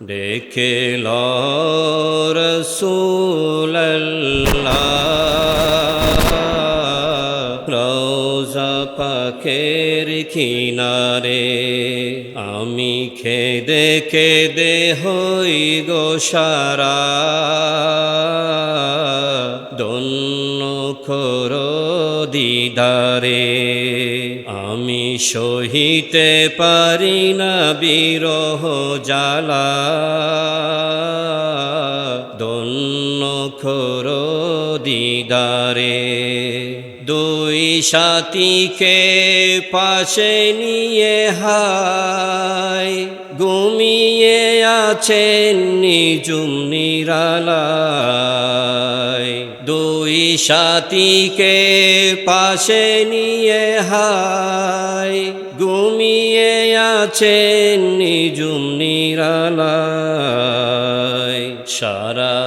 দেখে রোজা পাখের কিনারে আমি খেদে খেদে হই গো সারা। দন্য খোর দিদারে আমি সহিতে পারি না বিরহ জালা দন্য খোর দিদারে, দুই সাথীকে পাশে নিয়ে হায় ঘুমিয়ে আছেন নিজুম নিরালায়। দুই সাথীকে পাশে নিয়ে হায় ঘুমিয়ে আছেন নিজুম নিরালায়। সারা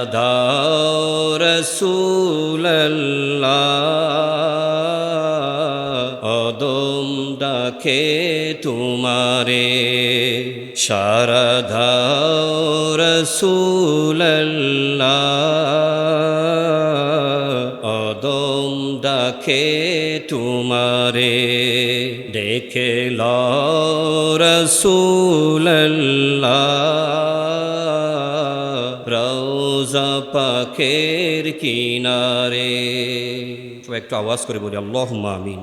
রসুল্লাহ অদম ডাকে তোমারে। শারদা রসুল্লাহ ডাকে তোমারে দেখে রসুল্লাহ রওজা পাখের কিনারে। একটু আওয়াজ করে বলি আল্লাহ আমিন।